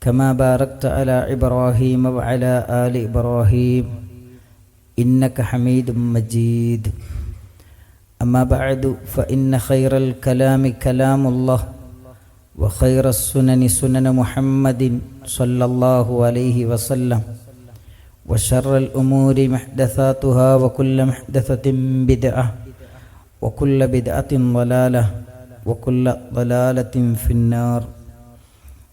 كما باركت على إبراهيم وعلى آل إبراهيم إنك حميد مجيد. أما بعد فإن خير الكلام كلام الله وخير السنن سنن محمد صلى الله عليه وسلم وشر الأمور محدثاتها وكل محدثة بدعة وكل بدعة ضلالة وكل ضلالة في النار.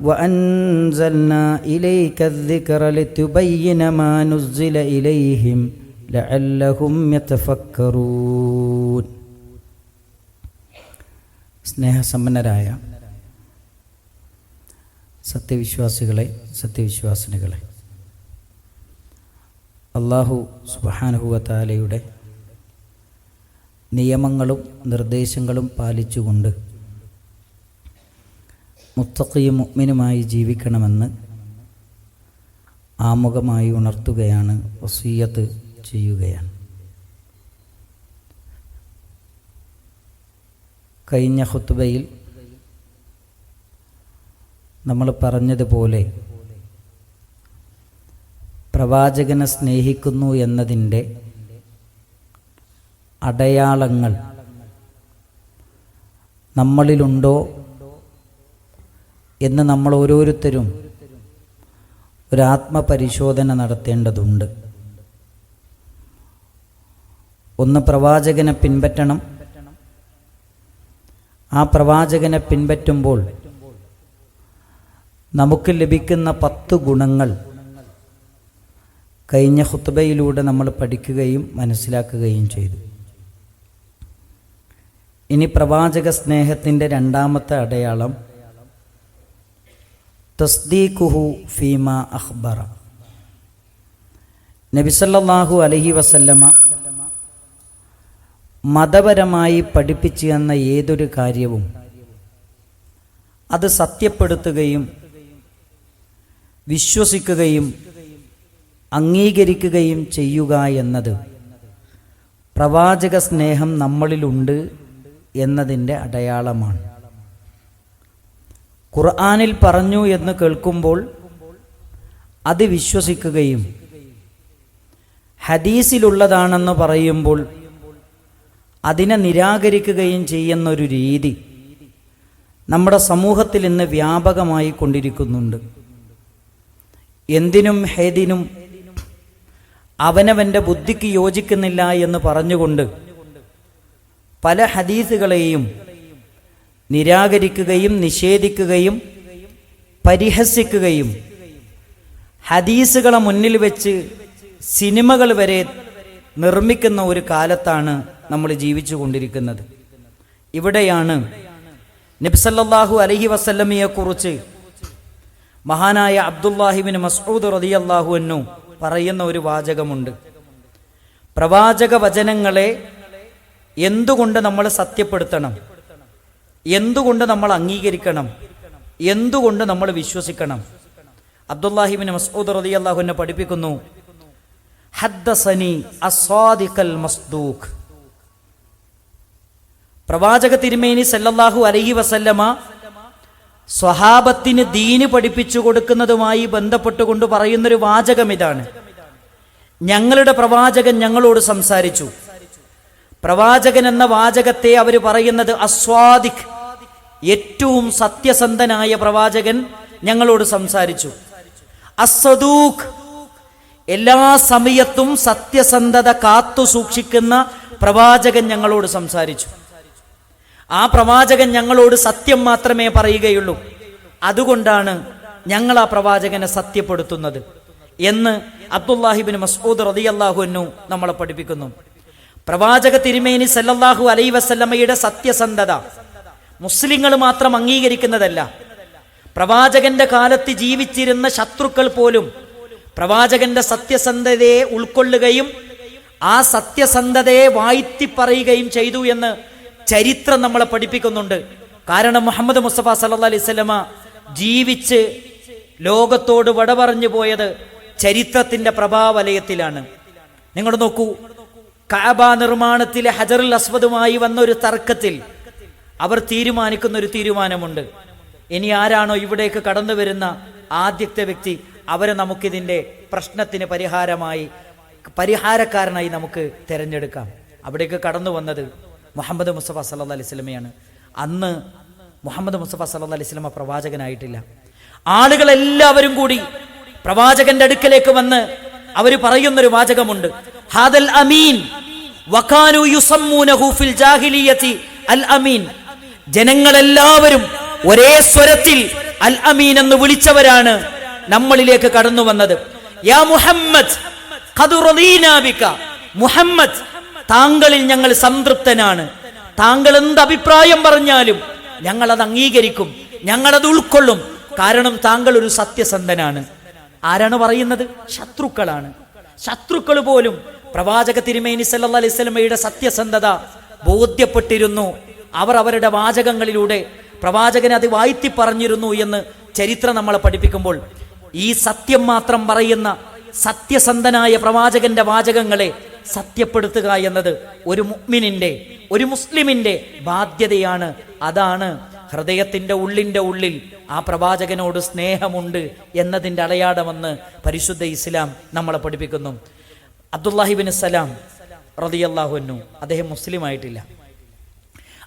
وأنزلنا إليك الذكر لتبين ما نزل إليهم لعلهم يتفكرون സ്നേഹസമ്പന്നരായ സത്യവിശ്വാസികളെ സത്യവിശ്വാസിനികളെ അള്ളാഹു സുബാനുഹുവത്താലയുടെ നിയമങ്ങളും നിർദ്ദേശങ്ങളും പാലിച്ചുകൊണ്ട് മുത്തഖയും മുഗ്മിനുമായി ജീവിക്കണമെന്ന് ആമുഖമായി ഉണർത്തുകയാണ് വസീയത്ത് ചെയ്യുകയാണ്. കഴിഞ്ഞ ഹുത്തുബയിൽ നമ്മൾ പറഞ്ഞതുപോലെ പ്രവാചകനെ സ്നേഹിക്കുന്നു എന്നതിന്റെ അടയാളങ്ങൾ നമ്മളിലുണ്ടോ എന്ന് നമ്മൾ ഓരോരുത്തരും ഒരാത്മപരിശോധന നടത്തേണ്ടതുണ്ട്. ഒന്ന് പ്രവാചകനെ പിൻപറ്റണം. ആ പ്രവാചകനെ പിൻപറ്റുമ്പോൾ നമുക്ക് ലഭിക്കുന്ന പത്ത് ഗുണങ്ങൾ കഴിഞ്ഞ ഹുത്തബയിലൂടെ നമ്മൾ പഠിക്കുകയും മനസ്സിലാക്കുകയും ചെയ്തു. ഇനി പ്രവാചക സ്നേഹത്തിന്റെ രണ്ടാമത്തെ അടയാളം തസ്ദീഖുഹു ഫീമ അഖ്ബറ. നബിസല്ലാഹു അലഹി വസല്ലമ മതപരമായി പഠിപ്പിച്ചു തന്ന ഏതൊരു കാര്യവും അത് സത്യപ്പെടുത്തുകയും വിശ്വസിക്കുകയും അംഗീകരിക്കുകയും ചെയ്യുക എന്നത് പ്രവാചക സ്നേഹം നമ്മളിലുണ്ട് എന്നതിന്റെ അടയാളമാണ്. ഖുർആാനിൽ പറഞ്ഞു എന്ന് കേൾക്കുമ്പോൾ അത് വിശ്വസിക്കുകയും ഹദീസിലുള്ളതാണെന്ന് പറയുമ്പോൾ അതിനെ നിരാകരിക്കുകയും ചെയ്യുന്നൊരു രീതി നമ്മുടെ സമൂഹത്തിൽ ഇന്ന് വ്യാപകമായി കൊണ്ടിരിക്കുന്നുണ്ട്. എന്തിനും ഹേദിനും അവനവന്റെ ബുദ്ധിക്ക് യോജിക്കുന്നില്ല എന്ന് പറഞ്ഞുകൊണ്ട് പല ഹദീസുകളെയും നിരാകരിക്കുകയും നിഷേധിക്കുകയും പരിഹസിക്കുകയും ഹദീസുകളെ മുന്നിൽ വെച്ച് സിനിമകൾ വരെ നിർമ്മിക്കുന്ന ഒരു കാലത്താണ് നമ്മൾ ജീവിച്ചു കൊണ്ടിരിക്കുന്നത് ഇവിടെയാണ് നബ്സല്ലാഹു അലഹി വസല്ലമയെക്കുറിച്ച് മഹാനായ അബ്ദുല്ലാഹിബിൻ മസ്ഊദ് റതിയല്ലാഹു എന്നു പറയുന്ന ഒരു വാചകമുണ്ട്. പ്രവാചക വചനങ്ങളെ എന്തുകൊണ്ട് നമ്മൾ സത്യപ്പെടുത്തണം? എന്തുകൊണ്ട് നമ്മൾ അംഗീകരിക്കണം? എന്തുകൊണ്ട് നമ്മൾ വിശ്വസിക്കണം? അബ്ദുല്ലാഹിബിൻ മസ്ഊദ് റതി അള്ളാഹുവിനെ പഠിപ്പിക്കുന്നു ഹദ്ദസനി പ്രവാചക തിരുമേനി സല്ലല്ലാഹു അലഹി വസല്ലമ സ്വഹാബത്തിന് ദീന് പഠിപ്പിച്ചു കൊടുക്കുന്നതുമായി ബന്ധപ്പെട്ടുകൊണ്ട് പറയുന്നൊരു വാചകം ഇതാണ് ഞങ്ങളുടെ പ്രവാചകൻ ഞങ്ങളോട് സംസാരിച്ചു. പ്രവാചകൻ എന്ന വാചകത്തെ അവർ പറയുന്നത് അസ്വാദിഖ്. ഏറ്റവും സത്യസന്ധനായ പ്രവാചകൻ ഞങ്ങളോട് സംസാരിച്ചു. അസദൂഖ് എല്ലാ സമയത്തും സത്യസന്ധത കാത്തു സൂക്ഷിക്കുന്ന പ്രവാചകൻ ഞങ്ങളോട് സംസാരിച്ചു. ആ പ്രവാചകൻ ഞങ്ങളോട് സത്യം മാത്രമേ പറയുകയുള്ളൂ. അതുകൊണ്ടാണ് ഞങ്ങൾ ആ പ്രവാചകനെ സത്യപ്പെടുത്തുന്നത് എന്ന് അബ്ദുല്ലാഹിബിൻ മസ്ഊദ് റതിയല്ലാഹുനു നമ്മളെ പഠിപ്പിക്കുന്നു. പ്രവാചക തിരുമേനി സല്ലല്ലാഹു അലൈ വസല്ലമ്മയുടെ സത്യസന്ധത. മുസ്ലിങ്ങൾ മാത്രം അംഗീകരിക്കുന്നതല്ല. പ്രവാചകന്റെ കാലത്ത് ജീവിച്ചിരുന്ന ശത്രുക്കൾ പോലും പ്രവാചകന്റെ സത്യസന്ധതയെ ഉൾക്കൊള്ളുകയും ആ സത്യസന്ധതയെ വാഴ്ത്തി പറയുകയും ചെയ്തു എന്ന് ചരിത്രം നമ്മളെ പഠിപ്പിക്കുന്നുണ്ട്. കാരണം മുഹമ്മദ് മുസ്തഫ സല്ല അലൈഹി സ്വലമ ജീവിച്ച് ലോകത്തോട് വട പറഞ്ഞു പോയത് ചരിത്രത്തിന്റെ പ്രഭാവലയത്തിലാണ്. നിങ്ങൾ നോക്കൂ കാബ നിർമ്മാണത്തിലെ ഹജറുൽ അസ്വദുമായി വന്ന ഒരു തർക്കത്തിൽ അവർ തീരുമാനിക്കുന്ന ഒരു തീരുമാനമുണ്ട്. ഇനി ആരാണോ ഇവിടേക്ക് കടന്നു വരുന്ന ആദ്യത്തെ വ്യക്തി അവരെ നമുക്കിതിന്റെ പ്രശ്നത്തിന് പരിഹാരമായി പരിഹാരക്കാരനായി നമുക്ക് തിരഞ്ഞെടുക്കാം. അവിടേക്ക് കടന്നു വന്നത് മുഹമ്മദ് മുസ്തഫ സല്ല അലൈഹി സ്വലമയാണ് അന്ന് മുഹമ്മദ് മുസ്തഫ സല്ല അലൈഹി സ്വലമ പ്രവാചകനായിട്ടില്ല. ആളുകളെല്ലാവരും കൂടി പ്രവാചകന്റെ അടുക്കലേക്ക് വന്ന് അവർ പറയുന്നൊരു വാചകമുണ്ട്. ഹാദൽ അമീൻ. വഖാനു യുസമ്മൂനഹു ഫിൽ ജാഹിലിയത്തി അൽ അമീൻ. ജനങ്ങളെല്ലാവരും ഒരേ സ്വരത്തിൽ അൽ അമീൻ എന്ന് വിളിച്ചവരാണ് നമ്മളിലേക്ക് കടന്നു വന്നത്. യാ മുഹമ്മദ്. മുഹമ്മദ് താങ്കളിൽ ഞങ്ങൾ സംതൃപ്തനാണ്. താങ്കൾ എന്ത് അഭിപ്രായം പറഞ്ഞാലും ഞങ്ങൾ അത് അംഗീകരിക്കും ഞങ്ങളത് ഉൾക്കൊള്ളും. കാരണം താങ്കൾ ഒരു സത്യസന്ധനാണ്. ആരാണ് പറയുന്നത്? ശത്രുക്കളാണ്. ശത്രുക്കൾ പോലും പ്രവാചക തിരുമേനി സല്ലല്ലാഹു അലൈഹി വസല്ലമയുടെ സത്യസന്ധത ബോധ്യപ്പെട്ടിരുന്നു. അവർ അവരുടെ വാചകങ്ങളിലൂടെ പ്രവാചകനെ അത് വാഴ്ത്തി പറഞ്ഞിരുന്നു എന്ന് ചരിത്രം നമ്മളെ പഠിപ്പിക്കുമ്പോൾ ഈ സത്യം മാത്രം പറയുന്ന സത്യസന്ധനായ പ്രവാചകന്റെ വാചകങ്ങളെ സത്യപ്പെടുത്തുക എന്നത് ഒരു മുഅ്മിനിന്റെ ഒരു മുസ്ലിമിന്റെ ബാധ്യതയാണ്. അതാണ് ഹൃദയത്തിന്റെ ഉള്ളിന്റെ ഉള്ളിൽ ആ പ്രവാചകനോട് സ്നേഹമുണ്ട് എന്നതിന്റെ അടയാളമെന്ന് പരിശുദ്ധ ഇസ്ലാം നമ്മളെ പഠിപ്പിക്കുന്നു. അബ്ദുല്ലാഹിബിൻ സലാം റതിയല്ലാഹുന്നു അദ്ദേഹം മുസ്ലിം ആയിട്ടില്ല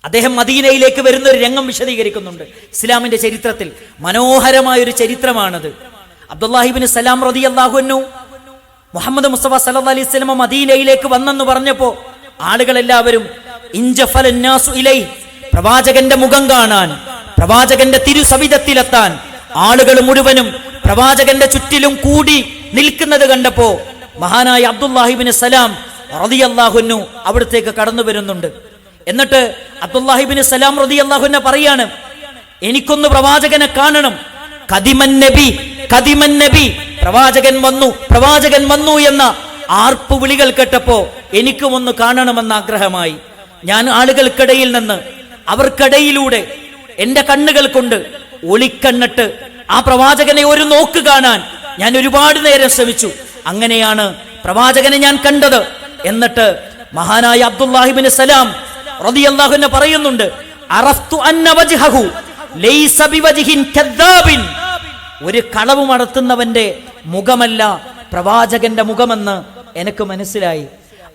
അദ്ദേഹം മദീനയിലേക്ക് വരുന്ന ഒരു രംഗം വിശദീകരിക്കുന്നുണ്ട്. ഇസ്ലാമിന്റെ ചരിത്രത്തിൽ മനോഹരമായ ഒരു ചരിത്രമാണത് അബ്ദുല്ലാഹിബിൻ സലാം റതി അള്ളാഹുന്നു മുഹമ്മദ് മുസ്തഫ സല്ല അലൈഹി സ്വലമ മദീനയിലേക്ക് വന്നെന്ന് പറഞ്ഞപ്പോൾ ആളുകളെല്ലാവരും ഇലൈ പ്രവാചകന്റെ മുഖം കാണാൻ പ്രവാചകന്റെ തിരുസവിധത്തിലെത്താൻ ആളുകൾ മുഴുവനും പ്രവാചകന്റെ ചുറ്റിലും കൂടി നിൽക്കുന്നത് കണ്ടപ്പോ മഹാനായ അബ്ദുല്ലാഹിബിന് സലാം റതി അള്ളാഹുനു അവിടത്തേക്ക് കടന്നു വരുന്നുണ്ട്. എന്നിട്ട് അബ്ദുല്ലാഹിബിന് സലാം റതി അള്ളാഹുന്നെ പറയാണ് എനിക്കൊന്ന് പ്രവാചകനെ കാണണം. കദിമൻ നബി കദിമൻ നബി. പ്രവാചകൻ വന്നു പ്രവാചകൻ വന്നു എന്ന ആർപ്പ് വിളികൾ കേട്ടപ്പോ എനിക്കും ഒന്ന് കാണണമെന്ന് ആഗ്രഹമായി. ഞാൻ ആളുകൾക്കിടയിൽ നിന്ന് അവർക്കിടയിലൂടെ എന്റെ കണ്ണുകൾ കൊണ്ട് ഒളിക്കണ്ണിട്ട് ആ പ്രവാചകനെ ഒരു നോക്ക് കാണാൻ ഞാൻ ഒരുപാട് നേരം ശ്രമിച്ചു. അങ്ങനെയാണ് പ്രവാചകനെ ഞാൻ കണ്ടത്. എന്നിട്ട് മഹാനായ അബ്ദുല്ലാഹിബിന് സലാം റളിയല്ലാഹുവിനെ പറയുന്നുണ്ട് അറഫ്തു അന്ന വജ്ഹഹു ലൈസ കദ്ദാബിൻ. ഒരു കളവ് നടത്തുന്നവന്റെ മുഖമല്ല പ്രവാചകന്റെ മുഖമെന്ന് എനിക്ക് മനസ്സിലായി.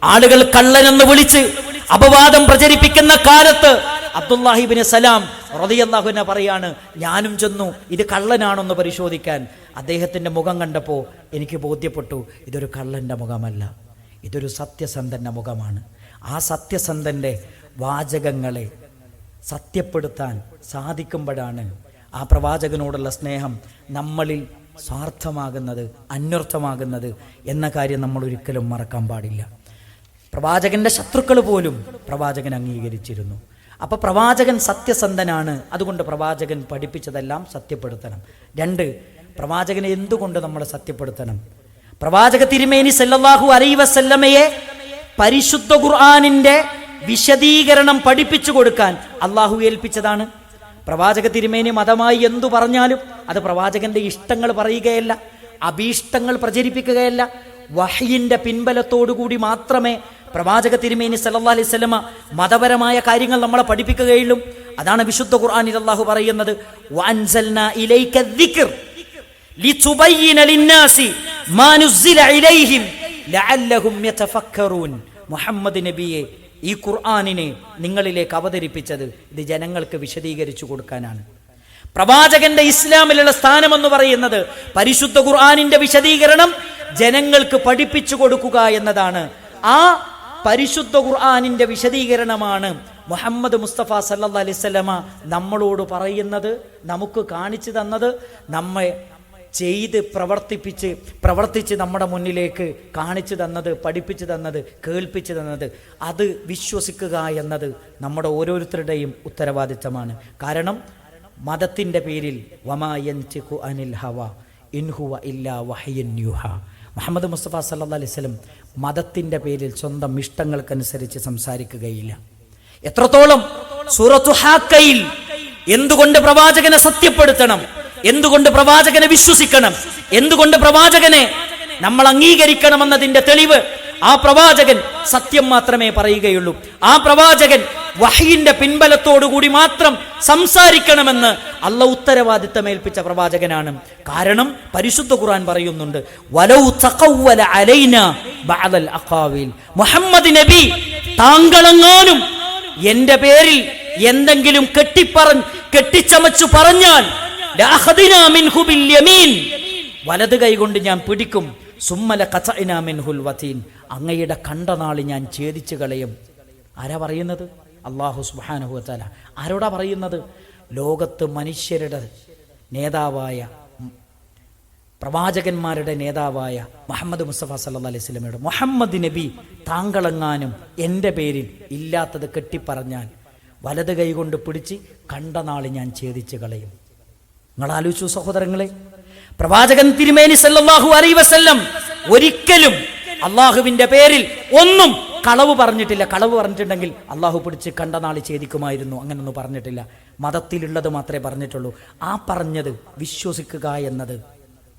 ആളുകൾ കള്ളനെന്ന് വിളിച്ച് അപവാദം പ്രചരിപ്പിക്കുന്ന കാലത്ത് അബ്ദുല്ലാഹിബിന് സലാം റതിയല്ലാഹുവിനെ പറയാണ് ഞാനും ചെന്നു ഇത് കള്ളനാണെന്ന് പരിശോധിക്കാൻ. അദ്ദേഹത്തിന്റെ മുഖം കണ്ടപ്പോൾ എനിക്ക് ബോധ്യപ്പെട്ടു ഇതൊരു കള്ളന്റെ മുഖമല്ല ഇതൊരു സത്യസന്ധന്റെ മുഖമാണ്. ആ സത്യസന്ധന്റെ വാചകങ്ങളെ സത്യപ്പെടുത്താൻ സാധിക്കുമ്പോഴാണ് ആ പ്രവാചകനോടുള്ള സ്നേഹം നമ്മളിൽ സ്വാർത്ഥമാകുന്നത് അന്വർത്ഥമാകുന്നത് എന്ന കാര്യം നമ്മൾ ഒരിക്കലും മറക്കാൻ പാടില്ല. പ്രവാചകന്റെ ശത്രുക്കൾ പോലും പ്രവാചകൻ അംഗീകരിച്ചിരുന്നു. അപ്പൊ പ്രവാചകൻ സത്യസന്ധനാണ്. അതുകൊണ്ട് പ്രവാചകൻ പഠിപ്പിച്ചതെല്ലാം സത്യപ്പെടുത്തണം. രണ്ട് പ്രവാചകനെ എന്തുകൊണ്ട് നമ്മൾ സത്യപ്പെടുത്തണം? പ്രവാചക തിരുമേനി സല്ലാഹു അലൈ വസല്ലമയെ പരിശുദ്ധ ഖുർആാനിന്റെ വിശദീകരണം പഠിപ്പിച്ചു കൊടുക്കാൻ അള്ളാഹു ഏൽപ്പിച്ചതാണ്. പ്രവാചക തിരുമേനി മതമായി എന്തു പറഞ്ഞാലും അത് പ്രവാചകന്റെ ഇഷ്ടങ്ങൾ പറയുകയല്ല അഭീഷ്ടങ്ങൾ പ്രചരിപ്പിക്കുകയല്ല വഹയിന്റെ പിൻബലത്തോടുകൂടി മാത്രമേ പ്രവാചക തിരുമേനി സല്ലാ അലൈഹി മതപരമായ കാര്യങ്ങൾ നമ്മളെ പഠിപ്പിക്കുകയുള്ളൂ അതാണ് വിശുദ്ധ ഖുർആനിൽ അള്ളാഹു പറയുന്നത് മുഹമ്മദ് നബിയെ ഈ ഖുർആനിനെ നിങ്ങളിലേക്ക് അവതരിപ്പിച്ചത് ഇത് ജനങ്ങൾക്ക് വിശദീകരിച്ചു കൊടുക്കാനാണ്. പ്രവാചകന്റെ ഇസ്ലാമിലുള്ള സ്ഥാനം എന്ന് പറയുന്നത് പരിശുദ്ധ ഖുർആാനിന്റെ വിശദീകരണം ജനങ്ങൾക്ക് പഠിപ്പിച്ചു കൊടുക്കുക എന്നതാണ്. ആ പരിശുദ്ധ ഖുർആനിന്റെ വിശദീകരണമാണ് മുഹമ്മദ് മുസ്തഫ സല്ലാ അലൈവല്ലമ നമ്മളോട് പറയുന്നത് നമുക്ക് കാണിച്ചു തന്നത് നമ്മെ ചെയ്ത് പ്രവർത്തിപ്പിച്ച് പ്രവർത്തിച്ച് നമ്മുടെ മുന്നിലേക്ക് കാണിച്ചു തന്നത് പഠിപ്പിച്ചു തന്നത് കേൾപ്പിച്ചു തന്നത് അത് വിശ്വസിക്കുക എന്നത് നമ്മുടെ ഓരോരുത്തരുടെയും ഉത്തരവാദിത്തമാണ്. കാരണം മതത്തിന്റെ പേരിൽ വമായൻചിക്കു അനിൽ ഹവ ഇൻഹുവ ഇല്ലാ വഹയൻ യുഹ. മുഹമ്മദ് മുസ്തഫ സല്ലാ അലൈഹി സ്വലം മതത്തിന്റെ പേരിൽ സ്വന്തം ഇഷ്ടങ്ങൾക്കനുസരിച്ച് സംസാരിക്കുകയില്ല. എത്രത്തോളം സൂറത്തു ഹാക്കയിൽ എന്തുകൊണ്ട് പ്രവാചകനെ സത്യപ്പെടുത്തണം എന്തുകൊണ്ട് പ്രവാചകനെ വിശ്വസിക്കണം എന്തുകൊണ്ട് പ്രവാചകനെ നമ്മൾ അംഗീകരിക്കണമെന്നതിന്റെ തെളിവ് ആ പ്രവാചകൻ സത്യം മാത്രമേ പറയുകയുള്ളൂ. ആ പ്രവാചകൻ വഹയിന്റെ പിൻബലത്തോടുകൂടി മാത്രം സംസാരിക്കണമെന്ന് അല്ല ഉത്തരവാദിത്തമേൽപ്പിച്ച പ്രവാചകനാണ്. കാരണം പരിശുദ്ധ ഖുർആൻ പറയുന്നുണ്ട് വലൗ ബഅദൽ അഖാവിൽ മുഹമ്മദ് നബി താങ്കളെങ്ങാനും എന്റെ പേരിൽ എന്തെങ്കിലും കെട്ടിപ്പറഞ്ഞ് കെട്ടിച്ചമച്ചു പറഞ്ഞാൽ വലത് കൈകൊണ്ട് ഞാൻ പിടിക്കും സുമ്മല വതീൻ. അങ്ങയുടെ കണ്ടനാളി ഞാൻ ഛേദിച്ചു കളയും. ആരാ പറയുന്നത്? അള്ളാഹു സുബ്ഹാനഹു വതആല. ആരോടാ പറയുന്നത്? ലോകത്ത് മനുഷ്യരുടെ നേതാവായ പ്രവാചകന്മാരുടെ നേതാവായ മുഹമ്മദ് മുസ്തഫ സല്ലാ അലൈഹി സ്വലമയുടെ മുഹമ്മദ് നബി താങ്കളെങ്ങാനും എന്റെ പേരിൽ ഇല്ലാത്തത് കെട്ടിപ്പറഞ്ഞാൽ വലത് കൈകൊണ്ട് പിടിച്ച് കണ്ട നാളെ ഞാൻ ഛേദിച്ച് കളയും. നിങ്ങൾ ആലോചിച്ചു സഹോദരങ്ങളെ. പ്രവാചകൻ തിരുമേനി സല്ലാഹു അലൈഹി വസല്ലം ഒരിക്കലും അള്ളാഹുവിന്റെ പേരിൽ ഒന്നും കളവ് പറഞ്ഞിട്ടില്ല കളവ് പറഞ്ഞിട്ടുണ്ടെങ്കിൽ അള്ളാഹു പിടിച്ച് കണ്ട നാളി ഛേദിക്കുമായിരുന്നു. അങ്ങനൊന്നും പറഞ്ഞിട്ടില്ല. മതത്തിലുള്ളത് മാത്രമേ പറഞ്ഞിട്ടുള്ളൂ. ആ പറഞ്ഞത് വിശ്വസിക്കുക എന്നത്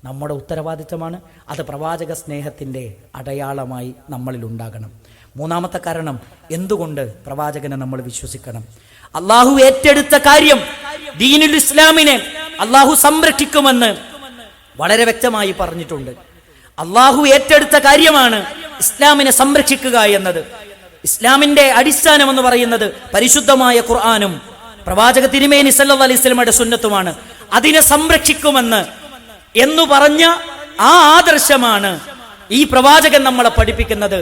നമ്മുടെ ഉത്തരവാദിത്തമാണ് അത് പ്രവാചക സ്നേഹത്തിന്റെ അടയാളമായി നമ്മളിൽ ഉണ്ടാകണം. മൂന്നാമത്തെ കാരണം എന്തുകൊണ്ട് പ്രവാചകനെ നമ്മൾ വിശ്വസിക്കണം? അള്ളാഹു ഏറ്റെടുത്ത കാര്യം ദീനുൽ ഇസ്ലാമിനെ അള്ളാഹു സംരക്ഷിക്കുമെന്ന് വളരെ വ്യക്തമായി പറഞ്ഞിട്ടുണ്ട്. അള്ളാഹു ഏറ്റെടുത്ത കാര്യമാണ് ഇസ്ലാമിനെ സംരക്ഷിക്കുക എന്നത്. ഇസ്ലാമിന്റെ അടിസ്ഥാനം എന്ന് പറയുന്നത് പരിശുദ്ധമായ ഖുർആാനും പ്രവാചക തിരുമേനി സല്ലാ അലൈഹി സ്വലമയുടെ സുന്നത്തുമാണ്. അതിനെ സംരക്ഷിക്കുമെന്ന് എന്നു പറഞ്ഞ ആ ആദർശമാണ് ഈ പ്രവാചകൻ നമ്മളെ പഠിപ്പിക്കുന്നത്.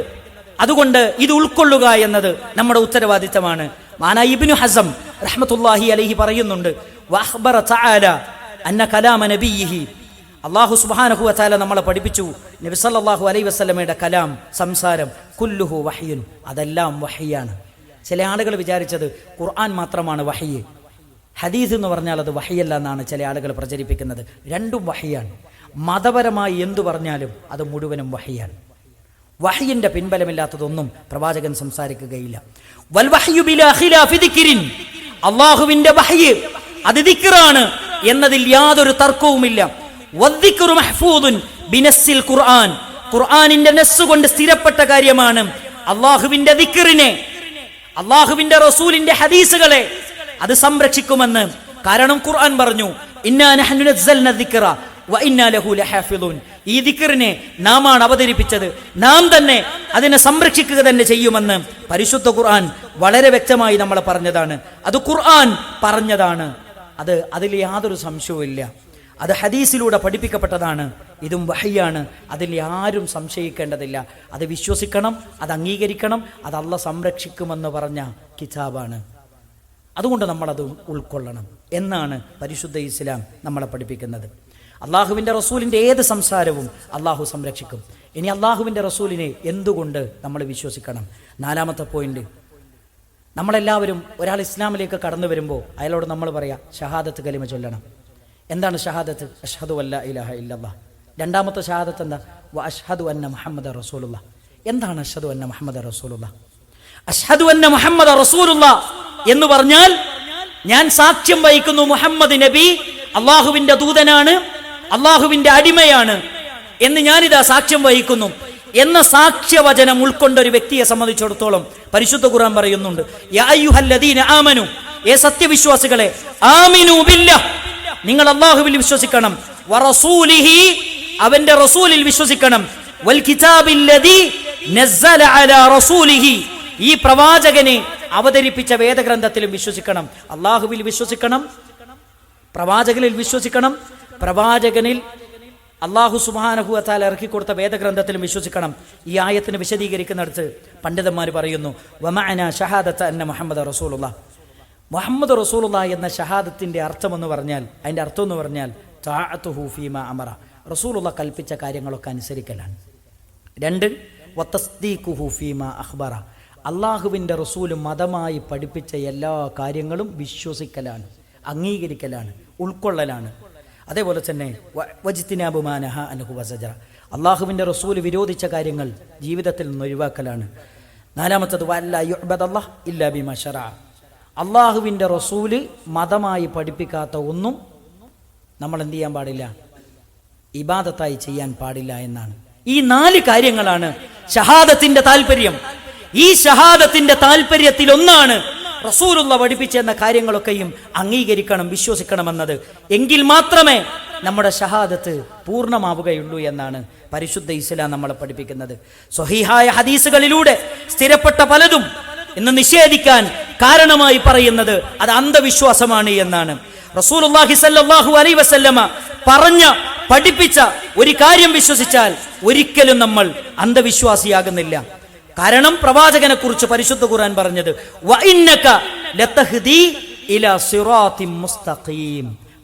അതുകൊണ്ട് ഇത് ഉൾക്കൊള്ളുക എന്നത് നമ്മുടെ ഉത്തരവാദിത്തമാണ്. മാന ഇബ്നു ഹസം റഹ്മത്തുല്ലാഹി അലൈഹി പറയുന്നുണ്ട് വഹ്ബറ തആല അന്ന കലാമ നബിയിഹി അള്ളാഹു സുബ്ഹാനഹു വതആല നമ്മളെ പഠിപ്പിച്ചു. നബിസല്ലാഹു അലൈ വസ്ലമയുടെ കലാം സംസാരം കുല്ലുഹു വഹ്യുൻ അതെല്ലാം വഹിയാണ് ചില ആളുകൾ വിചാരിച്ചത് ഖുർആൻ മാത്രമാണ് വഹയ്യ് ഹദീസ് എന്ന് പറഞ്ഞാൽ അത് വഹിയല്ല എന്നാണ് ചില ആളുകൾ പ്രചരിപ്പിക്കുന്നത്. രണ്ടും വഹിയാണ്. മതപരമായി എന്തു പറഞ്ഞാലും അത് മുഴുവനും വഹിയാണ്. വഹയിന്റെ പിൻബലമില്ലാത്തതൊന്നും പ്രവാചകൻ സംസാരിക്കുകയില്ല. വഹ്യു അള്ളാഹുവിന്റെ വഹയ് അത് ദിക്കറാണ് എന്നതിൽ യാതൊരു തർക്കവുമില്ല. ബിനസ്സിൽ ഖുർആൻ. ഖുർആനിന്റെ കൊണ്ട് സ്ഥിരപ്പെട്ട കാര്യമാണ് അള്ളാഹുവിന്റെ ദിക്കറിനെ അള്ളാഹുവിന്റെ റസൂലിന്റെ ഹദീസുകളെ അത് സംരക്ഷിക്കുമെന്ന്. കാരണം ഖുർആൻ പറഞ്ഞു ഈ ദിക്റിനെ നാമാണ് അവതരിപ്പിച്ചത്. നാം തന്നെ അതിനെ സംരക്ഷിക്കുക തന്നെ ചെയ്യുമെന്ന് പരിശുദ്ധ ഖുർആൻ വളരെ വ്യക്തമായി നമ്മൾ പറഞ്ഞതാണ്. അത് ഖുർആൻ പറഞ്ഞതാണ്. അത് അതിൽ യാതൊരു സംശയവുമില്ല. അത് ഹദീസിലൂടെ പഠിപ്പിക്കപ്പെട്ടതാണ്. ഇതും വഹയ്യാണ്. അതിൽ ആരും സംശയിക്കേണ്ടതില്ല. അത് വിശ്വസിക്കണം അത് അംഗീകരിക്കണം അത് അല്ല സംരക്ഷിക്കുമെന്ന് പറഞ്ഞ കിതാബാണ്. അതുകൊണ്ട് നമ്മളത് ഉൾക്കൊള്ളണം എന്നാണ് പരിശുദ്ധ ഇസ്ലാം നമ്മളെ പഠിപ്പിക്കുന്നത്. അള്ളാഹുവിന്റെ റസൂലിന്റെ ഏത് സംസാരവും അള്ളാഹു സംരക്ഷിക്കും. ഇനി അള്ളാഹുവിന്റെ റസൂലിനെ എന്തുകൊണ്ട് നമ്മൾ വിശ്വസിക്കണം? നാലാമത്തെ പോയിന്റ്. നമ്മളെല്ലാവരും ഒരാൾ ഇസ്ലാമിലേക്ക് കടന്നു വരുമ്പോൾ അയാളോട് നമ്മൾ പറയാം ഷഹാദത്ത് കലിമ ചൊല്ലണം. എന്താണ് ഷഹാദത്ത്? അഷ്ഹദു അല്ല ഇലഹ ഇല്ലല്ലാ. രണ്ടാമത്തെ ഷഹാദത്ത് എന്താ? വ അഷ്ഹദു അന്ന മുഹമ്മദ് റസൂലുള്ള. എന്താണ് അഷ്ഹദു അന്ന മുഹമ്മദ് റസൂലുള്ള? അഷ്ഹദു അന്ന മുഹമ്മദ് റസൂലുള്ള എന്ന് പറഞ്ഞാൽ ഞാൻ സാക്ഷ്യം വഹിക്കുന്നു മുഹമ്മദ് നബി അള്ളാഹുവിന്റെ ദൂതനാണ് അള്ളാഹുവിന്റെ അടിമയാണ് എന്ന് ഞാനിതാ സാക്ഷ്യം വഹിക്കുന്നു. എന്ന സാക്ഷ്യവചനം ഉൾക്കൊണ്ട ഒരു വ്യക്തിയെ സംബന്ധിച്ചിടത്തോളം പരിശുദ്ധ ഖുർആൻ പറയുന്നുണ്ട് ആമനു. ഏ സത്യവിശ്വാസികളെ ആമിനു ബില്ല നിങ്ങൾ അള്ളാഹുവിൽ വിശ്വസിക്കണം. വറസൂലിഹി അവന്റെ റസൂലിൽ വിശ്വസിക്കണം. വൽ കിതാബില്ലദി നസ്സല അലാ റസൂലിഹി. ഈ പ്രവാചകനെ അവതരിപ്പിച്ച വേദഗ്രന്ഥത്തിലും വിശ്വസിക്കണം. അള്ളാഹുവിൽ വിശ്വസിക്കണം. പ്രവാചകനിൽ വിശ്വസിക്കണം. പ്രവാചകനിൽ അള്ളാഹു ഇറക്കി കൊടുത്ത വേദഗ്രന്ഥത്തിലും വിശ്വസിക്കണം. ഈ ആയത്തിന് വിശദീകരിക്കുന്നിടത്ത് പണ്ഡിതന്മാർ പറയുന്നു വമാന ഷഹാദത്ത് അന്ന മുഹമ്മദ് റസൂലുള്ള. മുഹമ്മദ് റസൂലുള്ള എന്ന ഷഹാദത്തിന്റെ അർത്ഥം എന്ന് പറഞ്ഞാൽ അതിന്റെ അർത്ഥം എന്ന് പറഞ്ഞാൽ താഅത്തുഹു ഫീമ അമറ. റസൂലുള്ള കൽപ്പിച്ച കാര്യങ്ങളൊക്കെ അനുസരിക്കലാണ്. രണ്ട് വത്തസ്ദീഖുഹു ഫീമ അഖ്ബറ. അള്ളാഹുവിന്റെ റസൂൽ മതമായി പഠിപ്പിച്ച എല്ലാ കാര്യങ്ങളും വിശ്വസിക്കലാണ് അംഗീകരിക്കലാണ് ഉൾക്കൊള്ളലാണ്. അതേപോലെ തന്നെ വജിത്തിനാബുമാനഹ അനുഹു വസജറ. അള്ളാഹുവിന്റെ റസൂൽ വിരോധിച്ച കാര്യങ്ങൾ ജീവിതത്തിൽ നിന്ന് ഒഴിവാക്കലാണ്. നാലാമത്തത് വല്ല യുഅ്ബദല്ലാഹ് ഇല്ലാ ബിമ ശറഅ അള്ളാഹുവിന്റെ റസൂൽ മതമായി പഠിപ്പിക്കാത്ത ഒന്നും നമ്മൾ എന്ത് ചെയ്യാൻ പാടില്ല? ഇബാദത്തായി ചെയ്യാൻ പാടില്ല എന്നാണ്. ഈ നാല് കാര്യങ്ങളാണ് ഷഹാദത്തിന്റെ താല്പര്യം ഈ ഷഹാദത്തിന്റെ താല്പര്യത്തിൽ ഒന്നാണ് റസൂലുള്ള പഠിപ്പിച്ചെന്ന കാര്യങ്ങളൊക്കെയും അംഗീകരിക്കണം വിശ്വസിക്കണമെന്നത്. എങ്കിൽ മാത്രമേ നമ്മുടെ ഷഹാദത്ത് പൂർണമാവുകയുള്ളൂ എന്നാണ് പരിശുദ്ധ ഇസ്ലാം നമ്മളെ പഠിപ്പിക്കുന്നത്. സ്വഹീഹായ ഹദീസുകളിലൂടെ സ്ഥിരപ്പെട്ട പലതും ഇന്ന് നിഷേധിക്കാൻ കാരണമായി പറയുന്നത് അത് അന്ധവിശ്വാസമാണ് എന്നാണ്. റസൂലുള്ളാഹി സല്ലല്ലാഹു അലൈഹി വസല്ലമ പറഞ്ഞ പഠിപ്പിച്ച ഒരു കാര്യം വിശ്വസിച്ചാൽ ഒരിക്കലും നമ്മൾ അന്ധവിശ്വാസിയാകുന്നില്ല. കാരണം പ്രവാചകനെ കുറിച്ച് പരിശുദ്ധ ഖുർആൻ പറഞ്ഞത്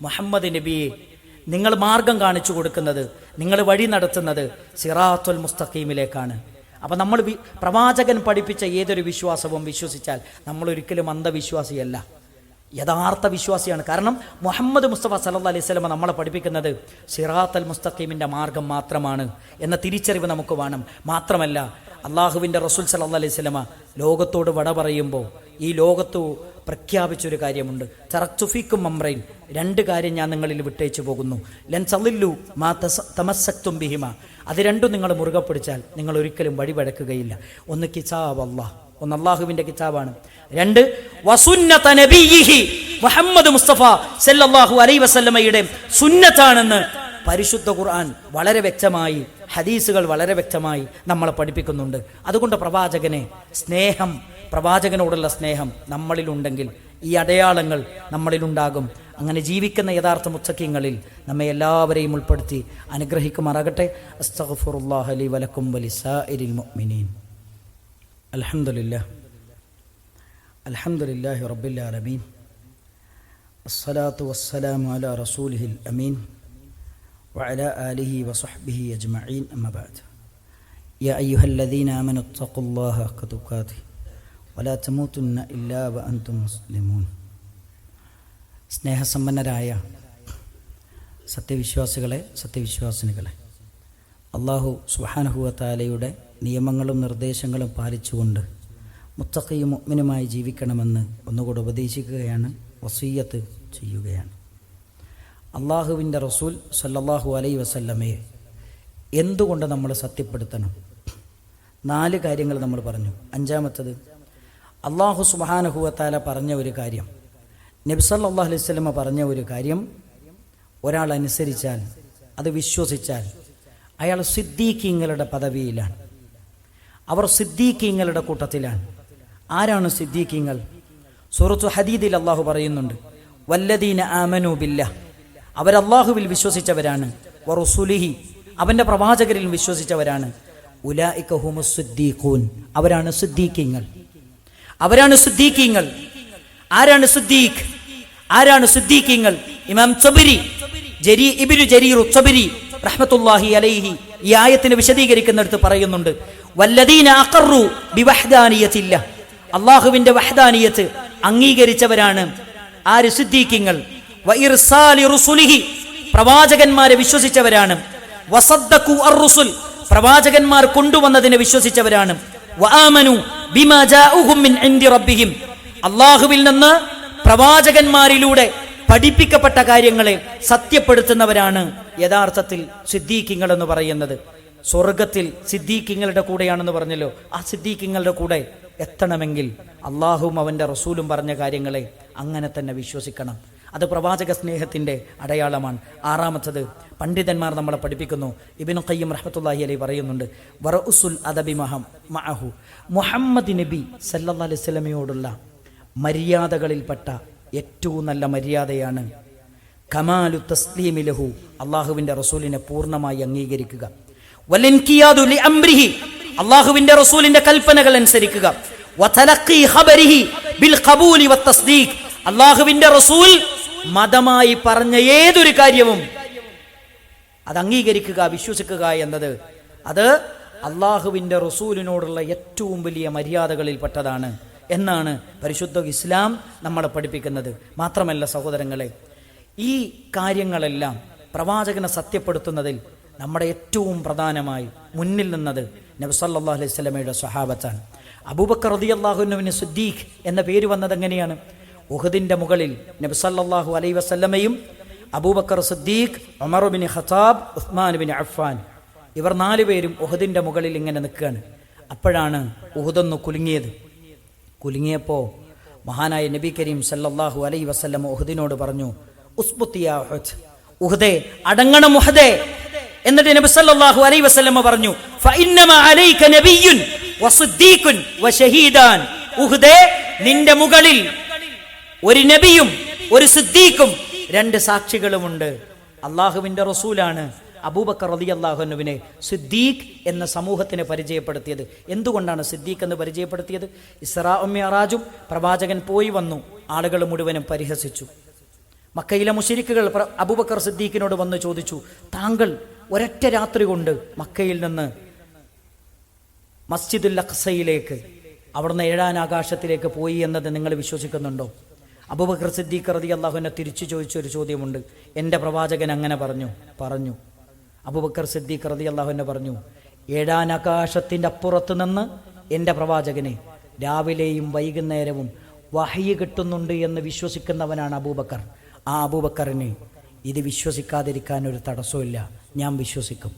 മുഹമ്മദ് നബിയെ നിങ്ങൾ മാർഗം കാണിച്ചു കൊടുക്കുന്നത് നിങ്ങൾ വഴി നടത്തുന്നത് സിറാത്തുൽ മുസ്തഖീമിലേക്കാണ്. അപ്പം നമ്മൾ പ്രവാചകൻ പഠിപ്പിച്ച ഏതൊരു വിശ്വാസവും വിശ്വസിച്ചാൽ നമ്മൾ ഒരിക്കലും അന്ധവിശ്വാസിയല്ല. യഥാർത്ഥ വിശ്വാസിയാണ്. കാരണം മുഹമ്മദ് മുസ്തഫ സല്ല അലൈഹി സ്വലമ നമ്മളെ പഠിപ്പിക്കുന്നത് സിറാത്ത് അൽ മുസ്തഖീമിന്റെ മാർഗം മാത്രമാണ് എന്ന തിരിച്ചറിവ് നമുക്ക് വേണം. മാത്രമല്ല അള്ളാഹുവിന്റെ റസൂൽ സല്ല അലൈഹി സ്വലമ ലോകത്തോട് വട പറയുമ്പോൾ ഈ ലോകത്തു പ്രഖ്യാപിച്ചൊരു കാര്യമുണ്ട്. ചറച്ചുഫീക്കും മമ്രൈൻ രണ്ട് കാര്യം ഞാൻ നിങ്ങളിൽ വിട്ടേച്ചു പോകുന്നു. ലൻ ചലില്ലു മാ തമസ്സക്തും ബിഹിമ. അത് രണ്ടും നിങ്ങൾ മുറുകെ പിടിച്ചാൽ നിങ്ങൾ ഒരിക്കലും വഴിപഴക്കുകയില്ല ഒന്ന് കിതാബ് അള്ളാഹ്. ഒന്ന് അള്ളാഹുവിന്റെ കിതാബാണ്. രണ്ട് വസുന്നത നബീഹി മുഹമ്മദ് മുസ്തഫ സല്ലല്ലാഹു അലൈ വസല്ലമയുടെ സുന്നത്താണെന്ന് പരിശുദ്ധ ഖുർആൻ വളരെ വ്യക്തമായി ഹദീസുകൾ വളരെ വ്യക്തമായി നമ്മളെ പഠിപ്പിക്കുന്നുണ്ട്. അതുകൊണ്ട് പ്രവാചകനെ സ്നേഹം പ്രവാചകനോടുള്ള സ്നേഹം നമ്മളിലുണ്ടെങ്കിൽ ഈ അടയാളങ്ങൾ നമ്മളിലുണ്ടാകും. അങ്ങനെ ജീവിക്കുന്ന യഥാർത്ഥ മുത്തക്കിങ്ങളിൽ നമ്മെ എല്ലാവരെയും ഉൾപ്പെടുത്തി അനുഗ്രഹിക്കുമാറാകട്ടെ അസ്തഗ്ഫിറുല്ലാഹ ലി വലക്കും വലിസാഇരിൽ മുഅ്മിനീൻ അൽഹംദുലില്ലാഹ് അൽഹംദുലില്ലാഹി റബ്ബിൽ ആലമീൻ അസ്സലാത്തു വസ്സലാമു അലാ റസൂലിഹിൽ അമീൻ وعلى آله وصحبه أجمعين أما بعد يا أيها الذين آمنوا اتقوا الله حق تقاته ولا تموتن إلا وأنتم مسلمون സ്നേഹസമ്പന്നരായ സത്യവിശ്വാസികളെ സത്യവിശ്വാസിനികളെ. അള്ളാഹു സുഹാനഹുവത്താലയുടെ നിയമങ്ങളും നിർദ്ദേശങ്ങളും പാലിച്ചുകൊണ്ട് മുത്തക്കയും മുഅ്മിനുമായി ജീവിക്കണമെന്ന് ഒന്നുകൂടെ ഉപദേശിക്കുകയാണ് വസീയത്ത് ചെയ്യുകയാണ്. അള്ളാഹുവിന്റെ റസൂൽ സല്ലാഹു അലൈ വസല്ലമയെ എന്തുകൊണ്ട് നമ്മൾ സത്യപ്പെടുത്തണം? നാല് കാര്യങ്ങൾ നമ്മൾ പറഞ്ഞു. അഞ്ചാമത്തത് അള്ളാഹു സുബാനഹുവത്താല പറഞ്ഞ ഒരു കാര്യം. നബ്സല്ലാഹു അലൈഹി സ്വലമ പറഞ്ഞ ഒരു കാര്യം ഒരാൾ അനുസരിച്ചാൽ അത് വിശ്വസിച്ചാൽ അയാൾ സിദ്ദീഖീങ്ങളുടെ പദവിയിലാണ്. അവർ സിദ്ദീഖീങ്ങളുടെ കൂട്ടത്തിലാണ്. ആരാണ് സിദ്ദീഖിങ്ങൾ? സൂറത്തു ഹദീദിൽ അള്ളാഹു പറയുന്നുണ്ട് വല്ലദീന ആമനു ബില്ല അവർ അള്ളാഹുവിൽ വിശ്വസിച്ചവരാണ്. വറുസുലിഹി അവന്റെ പ്രവാചകരിൽ വിശ്വസിച്ചവരാണ്. ഉലായിക്കഹുമു സിദ്ദീഖൂൻ അവരാണ് സിദ്ദീഖീങ്ങൾ. അവരാണ് സിദ്ദീഖീങ്ങൾ. ആരാണ് സുദ്ദീഖ്? ആരാണ് സുദ്ദീഖിങ്ങൾ? ഇമാം ചൊബിരി ജരി ഇബിനു ജരീർ ചൊബിരി റഹ്മത്തുല്ലാഹി അലൈഹി ഈ ആയത്തിന് വിശദീകരിക്കുന്നിടത്ത് പറയുന്നുണ്ട് വല്ലദീന അക്കറു ബിവഹ്ദാനിയത്തില്ല. അള്ളാഹുവിന്റെ വഹ്ദാനിയത്ത് അംഗീകരിച്ചവരാണ് ആര് സിദ്ദീഖിങ്ങൾ? പ്രവാചകന്മാരെ വിശ്വസിച്ചവരാണ്. വസദ്ദഖു പ്രവാചകന്മാർ കൊണ്ടുവന്നതിനെ വിശ്വസിച്ചവരാണ്. മിൻ ഇൻദി റബ്ബിഹിം അള്ളാഹുവിൽ നിന്ന് പ്രവാചകന്മാരിലൂടെ പഠിപ്പിക്കപ്പെട്ട കാര്യങ്ങളെ സത്യപ്പെടുത്തുന്നവരാണ് യഥാർത്ഥത്തിൽ സിദ്ദീഖിങ്ങൾ എന്ന് പറയുന്നത്. സ്വർഗത്തിൽ സിദ്ദീഖിങ്ങളുടെ കൂടെയാണെന്ന് പറഞ്ഞല്ലോ. ആ സിദ്ദീഖിങ്ങളുടെ കൂടെ എത്തണമെങ്കിൽ അള്ളാഹുവും അവന്റെ റസൂലും പറഞ്ഞ കാര്യങ്ങളെ അങ്ങനെ തന്നെ വിശ്വസിക്കണം. അത് പ്രവാചക സ്നേഹത്തിന്റെ അടയാളമാണ്. ആറാമത്തത് പണ്ഡിതന്മാർ നമ്മളെ പഠിപ്പിക്കുന്നു. ഇബിനു ഖയ്യം റഹ്മത്തുള്ളാഹി അലൈ പറയുന്നുണ്ട് വറഉസുൽ അദബി മഹം മഅഹു. മുഹമ്മദ് നബി സല്ലല്ലാഹു അലൈഹി വസല്ലമയോടുള്ള മര്യാദകളിൽപ്പെട്ട ഏറ്റവും നല്ല മര്യാദയാണ്. കമാലു തസ്ലീമി ലഹു അള്ളാഹുവിന്റെ റസൂലിനെ പൂർണമായി അംഗീകരിക്കുക. അള്ളാഹുവിന്റെ റസൂലിന്റെ കൽപ്പനകൾ അനുസരിക്കുക. അള്ളാഹുവിന്റെ റസൂൽ മതമായി പറഞ്ഞ ഏതൊരു കാര്യവും അത് അംഗീകരിക്കുക വിശ്വസിക്കുക എന്നത് അത് അള്ളാഹുവിന്റെ റസൂലിനോടുള്ള ഏറ്റവും വലിയ മര്യാദകളിൽപ്പെട്ടതാണ്. എന്നാണ് പരിശുദ്ധ ഇസ്ലാം നമ്മളെ പഠിപ്പിക്കുന്നത്. മാത്രമല്ല സഹോദരങ്ങളെ ഈ കാര്യങ്ങളെല്ലാം പ്രവാചകനെ സത്യപ്പെടുത്തുന്നതിൽ നമ്മുടെ ഏറ്റവും പ്രധാനമായി മുന്നിൽ നിന്നത് നബ്സല്ലാ അലൈഹി സ്വലമയുടെ സ്വഹാബത്താണ്. അബൂബക്കർ റതി അള്ളാഹുനുവിന് സുദ്ദീഖ് എന്ന പേര് വന്നത് എങ്ങനെയാണ്? ഉഹദിന്റെ മുകളിൽ നബ്സല്ലാഹു അലൈ വസല്ലമയും അബൂബക്കർ സുദ്ദീഖ് ഒമറുബിൻ ഹസാബ് ഉസ്മാൻ ബിൻ അഫ്ഫാൻ ഇവർ നാലുപേരും ഉഹദിന്റെ മുകളിൽ ഇങ്ങനെ നിൽക്കുകയാണ്. അപ്പോഴാണ് ഉഹുദൊന്ന് കുലുങ്ങിയത്. കുലുങ്ങിയപ്പോൾ മഹാനായ നബി കരീം സല്ലാഹു അലൈ വസ്ലം ഉഹദിനോട് പറഞ്ഞു ഉസ്ബുത്തിയ ഉഹദ്. അടങ്ങണം ഉഹദേ. എന്നിട്ട് നബി സല്ലല്ലാഹു അലൈഹി വസല്ലം പറഞ്ഞു ഫഇന്നമ അലൈക നബിയ്യുൻ വസുദ്ദീഖുൻ വശഹീദാൻ ഉഹദേ നിന്റെ മുകളിൽ ഒരു നബിയും ഒരു സിദ്ദീഖും രണ്ട് സാക്ഷികളുമുണ്ട്. അള്ളാഹുവിന്റെ റസൂലാണ് അബൂബക്കർ റതി അള്ളാഹുനുവിനെ സിദ്ദീഖ് എന്ന സമൂഹത്തിന് പരിചയപ്പെടുത്തിയത്. എന്തുകൊണ്ടാണ് സിദ്ദീഖ് എന്ന് പരിചയപ്പെടുത്തിയത്? ഇസ്രാ മിയറാജും പ്രവാചകൻ പോയി വന്നു. ആളുകൾ മുഴുവനും പരിഹസിച്ചു. മക്കയിലെ മുഷിരിക്കുകൾ അബൂബക്കർ സിദ്ദീഖിനോട് വന്ന് ചോദിച്ചു താങ്കൾ ഒരൊറ്റ രാത്രി കൊണ്ട് മക്കയിൽ നിന്ന് മസ്ജിദുൽ അഖ്സയിലേക്ക് അവിടുന്ന് ഏഴാൻ ആകാശത്തിലേക്ക് പോയി എന്നത് നിങ്ങൾ വിശ്വസിക്കുന്നുണ്ടോ? അബൂബക്കർ സിദ്ദീഖ് റതി അള്ളാഹുവിനെ തിരിച്ചു ചോദിച്ചൊരു ചോദ്യമുണ്ട്. എന്റെ പ്രവാചകൻ അങ്ങനെ പറഞ്ഞു പറഞ്ഞു അബൂബക്കർ സിദ്ദീഖ് റതി അള്ളാഹുവിനെ പറഞ്ഞു ഏഴാനാകാശത്തിന്റെ അപ്പുറത്ത് നിന്ന് എന്റെ പ്രവാചകനെ രാവിലെയും വൈകുന്നേരവും വഹയി കിട്ടുന്നുണ്ട് എന്ന് വിശ്വസിക്കുന്നവനാണ് അബൂബക്കർ. ആ അബൂബക്കറിന് ഇത് വിശ്വസിക്കാതിരിക്കാൻ ഒരു തടസ്സമില്ല ഞാൻ വിശ്വസിക്കും.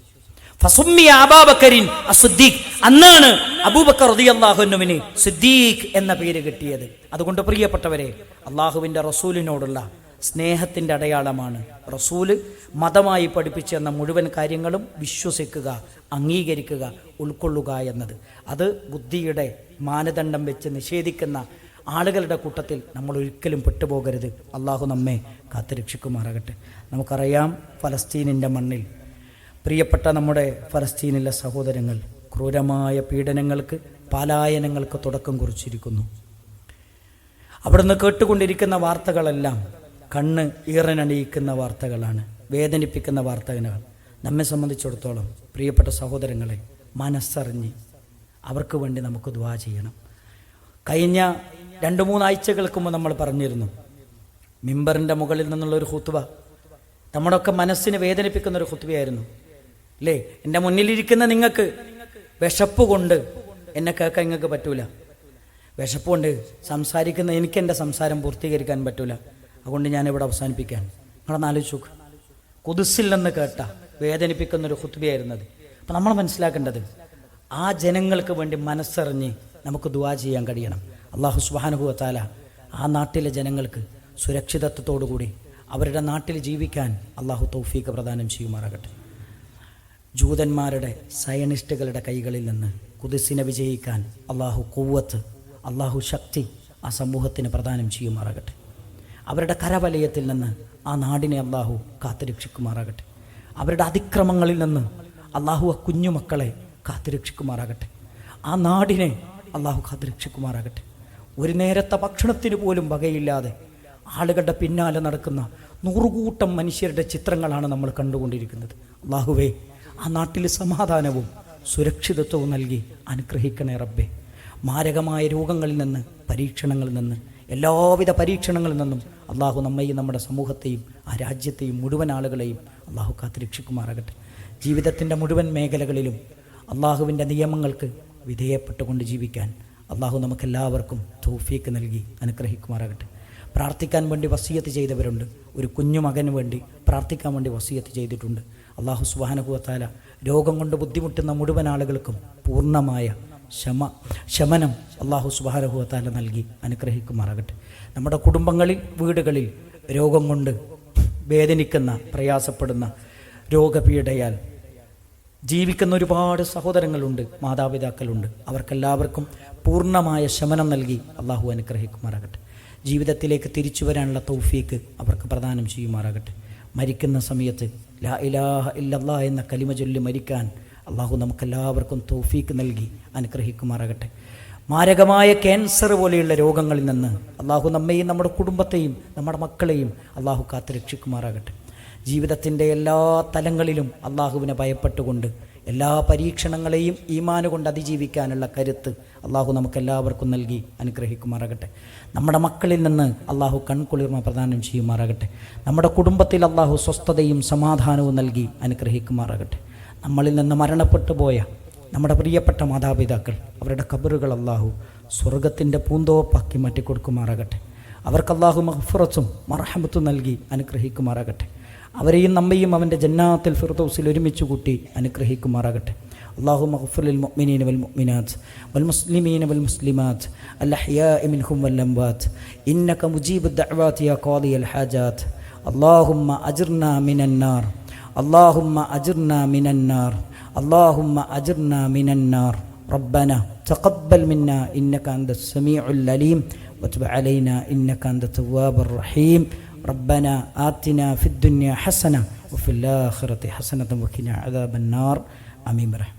അന്നാണ് അബൂബക്കർ റളിയല്ലാഹുവിന് സിദ്ദീഖ് എന്ന പേര് കിട്ടിയത്. അതുകൊണ്ട് പ്രിയപ്പെട്ടവരെ അള്ളാഹുവിന്റെ റസൂലിനോടുള്ള സ്നേഹത്തിന്റെ അടയാളമാണ്. റസൂൽ മതമായി പഠിപ്പിച്ചെന്ന മുഴുവൻ കാര്യങ്ങളും വിശ്വസിക്കുക അംഗീകരിക്കുക ഉൾക്കൊള്ളുക എന്നത്. അത് ബുദ്ധിയുടെ മാനദണ്ഡം വെച്ച് നിഷേധിക്കുന്ന ആളുകളുടെ കൂട്ടത്തിൽ നമ്മൾ ഒരിക്കലും പെട്ടുപോകരുത്. അള്ളാഹു നമ്മെ കാത്തുരക്ഷിക്കുമാറാകട്ടെ. നമുക്കറിയാം ഫലസ്തീനിന്റെ മണ്ണിൽ പ്രിയപ്പെട്ട നമ്മുടെ ഫലസ്തീനിലെ സഹോദരങ്ങൾ ക്രൂരമായ പീഡനങ്ങൾക്ക് പലായനങ്ങൾക്ക് തുടക്കം കുറിച്ചിരിക്കുന്നു. അവിടുന്ന് കേട്ടുകൊണ്ടിരിക്കുന്ന വാർത്തകളെല്ലാം കണ്ണ് ഈറനണിയിക്കുന്ന വാർത്തകളാണ് വേദനിപ്പിക്കുന്ന വാർത്തകൾ നമ്മെ സംബന്ധിച്ചിടത്തോളം പ്രിയപ്പെട്ട സഹോദരങ്ങളെ മനസ്സറിഞ്ഞ് അവർക്ക് വേണ്ടി നമുക്ക് ദ്വാ ചെയ്യണം. കഴിഞ്ഞ രണ്ട് മൂന്നാഴ്ചകൾക്ക് മുമ്പ് നമ്മൾ പറഞ്ഞിരുന്നു മിമ്പറിന്റെ മുകളിൽ നിന്നുള്ള ഒരു ഹുത്തുവ നമ്മുടെയൊക്കെ മനസ്സിനെ വേദനിപ്പിക്കുന്ന ഒരു ഹുത്തുവയായിരുന്നു അല്ലേ എന്റെ മുന്നിലിരിക്കുന്ന നിങ്ങൾക്ക് വിശപ്പ് കൊണ്ട് എന്നെ കേൾക്കാൻ നിങ്ങൾക്ക് പറ്റൂല. വിശപ്പ് കൊണ്ട് സംസാരിക്കുന്ന എനിക്ക് എന്റെ സംസാരം പൂർത്തീകരിക്കാൻ പറ്റൂല. അതുകൊണ്ട് ഞാനിവിടെ അവസാനിപ്പിക്കാൻ. നിങ്ങളൊന്ന് ആലോചിച്ച് നിന്ന് കേട്ട വേദനിപ്പിക്കുന്ന ഒരു ഹുത്തുബയായിരുന്നത് അപ്പം നമ്മൾ മനസ്സിലാക്കേണ്ടത് ആ ജനങ്ങൾക്ക് വേണ്ടി മനസ്സറിഞ്ഞ് നമുക്ക് ദുവാ ചെയ്യാൻ കഴിയണം. അള്ളാഹു സുബാനുഭവത്താല ആ നാട്ടിലെ ജനങ്ങൾക്ക് സുരക്ഷിതത്വത്തോടുകൂടി അവരുടെ നാട്ടിൽ ജീവിക്കാൻ അള്ളാഹു തൗഫീക്ക് പ്രദാനം ചെയ്യുമാറാകട്ടെ. ജൂതന്മാരുടെ സയനിസ്റ്റുകളുടെ കൈകളിൽ നിന്ന് കുതിസിനെ വിജയിക്കാൻ അള്ളാഹു കൂവത്ത് അള്ളാഹു ശക്തി ആ സമൂഹത്തിന് പ്രദാനം ചെയ്യുമാറാകട്ടെ. അവരുടെ കരവലയത്തിൽ നിന്ന് ആ നാടിനെ അള്ളാഹു കാത്തുരക്ഷിക്കുമാറാകട്ടെ. അവരുടെ അതിക്രമങ്ങളിൽ നിന്ന് അള്ളാഹു ആ കുഞ്ഞുമക്കളെ കാത്തുരക്ഷിക്കുമാറാകട്ടെ. ആ നാടിനെ അള്ളാഹു കാത്തുരക്ഷിക്കുമാറാകട്ടെ. ഒരു നേരത്തെ ഭക്ഷണത്തിന് പോലും വകയില്ലാതെ ആളുകളുടെ പിന്നാലെ നടക്കുന്ന നൂറുകൂട്ടം മനുഷ്യരുടെ ചിത്രങ്ങളാണ് നമ്മൾ കണ്ടുകൊണ്ടിരിക്കുന്നത്. അള്ളാഹുവേ ആ നാട്ടിൽ സമാധാനവും സുരക്ഷിതത്വവും നൽകി അനുഗ്രഹിക്കണേ റബ്ബേ. മാരകമായ രോഗങ്ങളിൽ നിന്ന് പരീക്ഷണങ്ങളിൽ നിന്ന് എല്ലാവിധ പരീക്ഷണങ്ങളിൽ നിന്നും അള്ളാഹു നമ്മയും നമ്മുടെ സമൂഹത്തെയും ആ രാജ്യത്തെയും മുഴുവൻ ആളുകളെയും അള്ളാഹു കാത്തിരക്ഷിക്കുമാറാകട്ടെ ജീവിതത്തിന്റെ മുഴുവൻ മേഖലകളിലും അള്ളാഹുവിന്റെ നിയമങ്ങൾക്ക് വിധേയപ്പെട്ടുകൊണ്ട് ജീവിക്കാൻ അള്ളാഹു നമുക്കെല്ലാവർക്കും തോഫീക്ക് നൽകി അനുഗ്രഹിക്കുമാറാകട്ടെ. പ്രാർത്ഥിക്കാൻ വേണ്ടി വസീയത്ത് ചെയ്തവരുണ്ട്. ഒരു കുഞ്ഞു മകന് വേണ്ടി പ്രാർത്ഥിക്കാൻ വേണ്ടി വസീയത്ത് ചെയ്തിട്ടുണ്ട്. അള്ളാഹു സുബാനുഭവത്താല രോഗം കൊണ്ട് ബുദ്ധിമുട്ടുന്ന മുഴുവൻ ആളുകൾക്കും പൂർണമായ ശമ ശമനം അള്ളാഹു സുബാരഹുവത്താല നൽകി അനുഗ്രഹിക്കുമാറാകട്ടെ. നമ്മുടെ കുടുംബങ്ങളിൽ വീടുകളിൽ രോഗം കൊണ്ട് വേദനിക്കുന്ന പ്രയാസപ്പെടുന്ന രോഗപീഠയാൽ ജീവിക്കുന്ന ഒരുപാട് സഹോദരങ്ങളുണ്ട് മാതാപിതാക്കളുണ്ട്. അവർക്കെല്ലാവർക്കും പൂർണമായ ശമനം നൽകി അള്ളാഹു അനുഗ്രഹിക്കുമാറാകട്ടെ. ജീവിതത്തിലേക്ക് തിരിച്ചു വരാനുള്ള തൗഫീക്ക് അവർക്ക് പ്രദാനം ചെയ്യുമാറാകട്ടെ. മരിക്കുന്ന സമയത്ത് ലാ ഇലാഹ ഇല്ലല്ലാ എന്ന കലിമ ചൊല്ലി മരിക്കാൻ അള്ളാഹു നമുക്കെല്ലാവർക്കും തോഫീക്ക് നൽകി അനുഗ്രഹിക്കുമാറാകട്ടെ. മാരകമായ ക്യാൻസർ പോലെയുള്ള രോഗങ്ങളിൽ നിന്ന് അള്ളാഹു നമ്മെയും നമ്മുടെ കുടുംബത്തെയും നമ്മുടെ മക്കളെയും അള്ളാഹു കാത്തു രക്ഷിക്കുമാറാകട്ടെ. ജീവിതത്തിന്റെ എല്ലാ തലങ്ങളിലും അള്ളാഹുവിനെ ഭയപ്പെട്ടുകൊണ്ട് എല്ലാ പരീക്ഷണങ്ങളെയും ഈമാനുകൊണ്ട് അതിജീവിക്കാനുള്ള കരുത്ത് അള്ളാഹു നമുക്കെല്ലാവർക്കും നൽകി അനുഗ്രഹിക്കുമാറാകട്ടെ. നമ്മുടെ മക്കളിൽ നിന്ന് അള്ളാഹു കൺകുളിർമ പ്രദാനം ചെയ്യുമാറാകട്ടെ. നമ്മുടെ കുടുംബത്തിൽ അള്ളാഹു സ്വസ്ഥതയും സമാധാനവും നൽകി അനുഗ്രഹിക്കുമാറാകട്ടെ. നമ്മളിൽ നിന്ന് മരണപ്പെട്ടു പോയ നമ്മുടെ പ്രിയപ്പെട്ട മാതാപിതാക്കൾ അവരുടെ കബറുകൾ അള്ളാഹു സ്വർഗത്തിൻ്റെ പൂന്തോപ്പാക്കി മാറ്റിക്കൊടുക്കുമാറാകട്ടെ അവർക്ക് അള്ളാഹു മഹ്ഫുറത്തും മറഹമത്തും നൽകി അനുഗ്രഹിക്കുമാറാകട്ടെ അവരെയും നമ്മയും അവൻ്റെ ജന്നാത്തിൽ ഫിർദൗസിൽ ഒരുമിച്ച് കൂട്ടി അനുഗ്രഹിക്കുമാറാകട്ടെ അള്ളാഹു മഹഫുലിൽ മുഅ്മിനീന വൽ മുഅ്മിനാത്ത് വൽ മുസ്ലിമീന വൽ മുസ്ലിമാത്ത് അൽഅഹ്യാഇ മിൻഹും വൽ അംവാത്ത് ഇന്നക മുജീബു ദഅവാതി യാ ഖാദിയൽ ഹാജാത്ത് اللهم أجرنا من النار اللهم أجرنا من النار اللهم أجرنا من النار ربنا تقبل منا إنك أنت السميع العليم وتب علينا إنك أنت التواب الرحيم ربنا آتنا في الدنيا حسنة وفي الآخرة حسنة وقنا عذاب النار آمين برحمتك